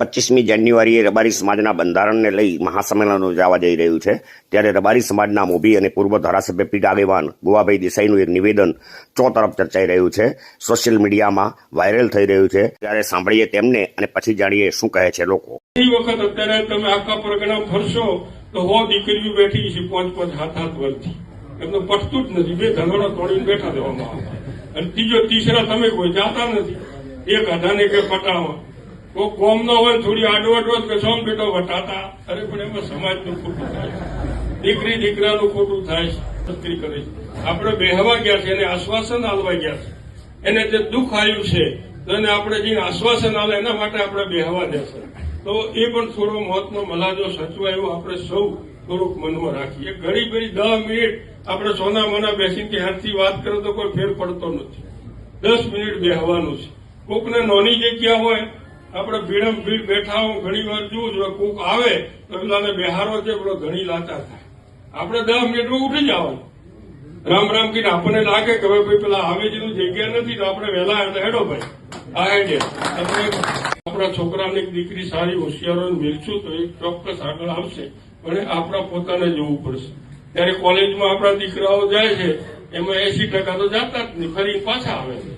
પચીસમી જાન્યુઆરીએ રબારી સમાજના બંધારણને લઈ મહાસંમેલન યોજાવા જઈ રહ્યું છે. ત્યારે રબારી સમાજના મોભી અને પૂર્વ ધારાસભ્ય પીઢ આગેવાન ગુવાભાઈ દેસાઈનું એક નિવેદન તરફ ચર્ચાઈ રહ્યું છે. સોશિયલ મીડિયામાં વાયરલ થઈ રહ્યું છે. ત્યારે સાંભળીએ તેમને અને પછી જાણીએ શું કહે છે લોકો. વખત અત્યારે તમે આખા પરગણા ફરશો તો હો દીકરીઓ બેઠી છે પાંચ પાંચ હાથ હાથ વર્ષથી. એમને પટતું જ નથી. બે ધંધોડા તોડીને બેઠા દેવામાં અને ત્રીજો તીસરા તમે કોઈ જાતા નથી. એક અધાને કે પટાવા કોઈ કોમ ન હોય, થોડી આડવટ કે સોમ બેટો વટાતા અરે, પણ એમાં સમાજનું ખોટું થાય. દીકરી, દીકરાનું ખોટું થાય છે. કરે આપણે બેહવા ગયા છે, એને આશ્વાસન આલવા ગયા છે. એને જે દુઃખ આવ્યું છે અને આપણે જે આશ્વાસન આવે એના માટે આપણે બેહવા દેશે તો એ પણ થોડો મોતનો મલાજો સચવાય આપણે સૌ થોડુંક મનમાં રાખીએ. ઘડી ઘડી દસ મિનિટ આપણે સોના મોના બેસીને ત્યાંથી વાત કરો તો કોઈ ફેર પડતો નથી. દસ મિનિટ બેહવાનું છે. કોકને નોની જગ્યા હોય આપણે ભીડમ ભીડ બેઠા હું ઘણી વાર જોઉં છું કોક આવે, તો પેલાને બેહારો છે, પેલો ઘણી લાચાર થાય. આપણે દસ મિનિટમાં ઉઠી જવાનું. રામ રામ કહીને આપણને લાગે કે હવે ભાઈ પેલા આવે જેનું જગ્યા નથી, તો આપણે વહેલા એટલે હેડો ભાઈ. આ હેડે આપણે આપણા છોકરાને દીકરી સારી હોશિયારો મેળશું તો એ ચોક્કસ આગળ આવશે, પણ આપણા પોતાને જોવું પડશે. ત્યારે કોલેજમાં આપણા દીકરાઓ જાય છે, એમાં એસી ટકા તો જાતા જ નહીં, ફરી પાછા આવે છે.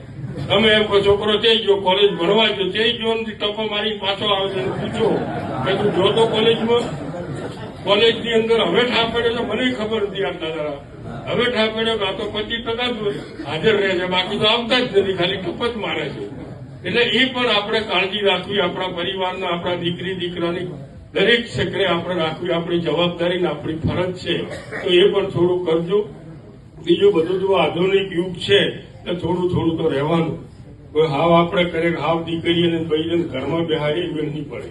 તમે એમ કહો, છોકરો તે ગયો કોલેજ ભણવા ગયો તે ગયો ને મારી પાછો આવશે પૂછો. કે તું જોતો કોલેજમાં કોલેજની અંદર હવે ઠા છે મને ખબર નથી આટલા જરા હવે ઠા આ તો પચીસ ટકા હાજર રહે છે, બાકી તો આવતા જ નથી, ખાલી ટપ મારે છે. એટલે એ પણ આપણે કાળજી રાખવી, આપણા પરિવારના, આપણા દીકરી, દીકરાની દરેક ક્ષેત્રે આપણે રાખવી, આપણી જવાબદારી આપણી ફરજ છે. તો એ પણ થોડું કરજો. બીજું બધું જો આધુનિક યુગ છે. તો થોડું થોડું તો રહેવાનું. કોઈ હાવ આપણે કરે હાવ દીકરી અને ભાઈને ઘરમાં બેહારી એ નહીં પડે.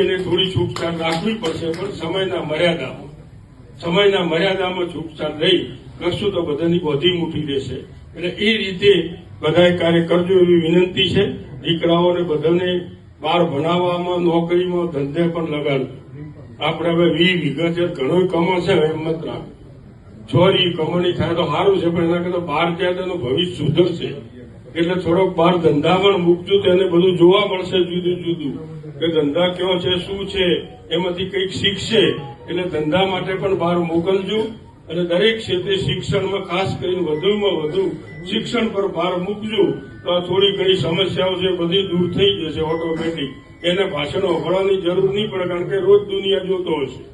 એને થોડી છૂટછાટ રાખવી પડશે, પણ સમયના મર્યાદામાં. સમયના મર્યાદામાં છૂટછાટ રહી કરશું તો બધાની બધી મૂઠી રહેશે એટલે એ રીતે બધાએ કાર્ય કરજો એવી વિનંતી છે. દીકરાઓને બધાને બહાર ભણાવવામાં, નોકરીમાં ધંધે પણ લગાડજો. આપણે હવે વી વિગત ઘણો કમો છે હિંમત રાખ ચોરી કમાણી થાય તો સારું છે, પણ એના કરતા બહાર જાય તેનું ભવિષ્ય સુધરશે. એટલે થોડોક બહાર ધંધા પણ મૂકજો તેને બધું જોવા મળશે જુદું જુદું. કે ધંધા કયો છે, શું છે, એમાંથી કંઈક શીખશે. એટલે ધંધા માટે પણ બહાર મોકલજો. અને દરેક ક્ષેત્રે શિક્ષણમાં ખાસ કરીને વધુમાં વધુ શિક્ષણ પર ભાર મૂકજો. તો આ થોડી ઘણી સમસ્યાઓ છે, બધી દૂર થઈ જશે ઓટોમેટિક. એને ભાષણો હોવાની જરૂર નહીં પડે, કારણ કે રોજ દુનિયા જોતો હશે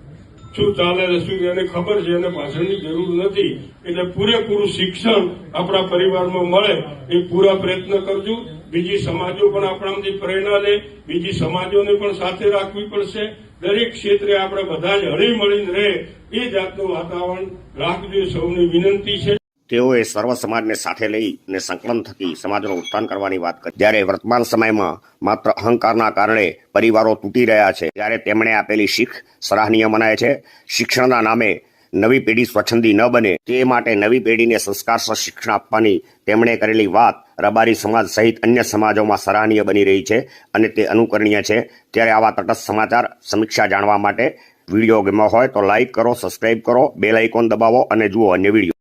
શું ચાલે છે, શું એને ખબર છે, એને પાછળની જરૂર નથી. એટલે પૂરેપૂરું શિક્ષણ આપણા પરિવારમાં મળે એ પૂરા પ્રયત્ન કરજો. બીજી સમાજો પણ આપણામાંથી પ્રેરણા લે. બીજી સમાજોને પણ સાથે રાખવી પડશે. દરેક ક્ષેત્રે આપણે બધા જ હળી મળીને રહે. એ જાતનું વાતાવરણ રાખજો સૌની વિનંતી છે. તેઓએ સર્વ સમાજને સાથે લઈ અને સંકલન થકી સમાજનું ઉત્થાન કરવાની વાત કરી. જ્યારે વર્તમાન સમયમાં માત્ર અહંકારના કારણે પરિવારો તૂટી રહ્યા છે, ત્યારે તેમણે આપેલી શીખ સરાહનીય મનાય છે. શિક્ષણના નામે નવી પેઢી સ્વચ્છંદી ન બને, તે માટે નવી પેઢીને સંસ્કાર શિક્ષણ આપવાની તેમણે કરેલી વાત રબારી સમાજ સહિત અન્ય સમાજોમાં સરાહનીય બની રહી છે અને તે અનુકરણીય છે. ત્યારે આવા તટસ્થ સમાચાર સમીક્ષા જાણવા માટે વીડિયો ગમ્યો હોય તો લાઇક કરો, સબસ્ક્રાઇબ કરો, બેલ આઇકોન દબાવો અને જુઓ અન્ય વીડિયો.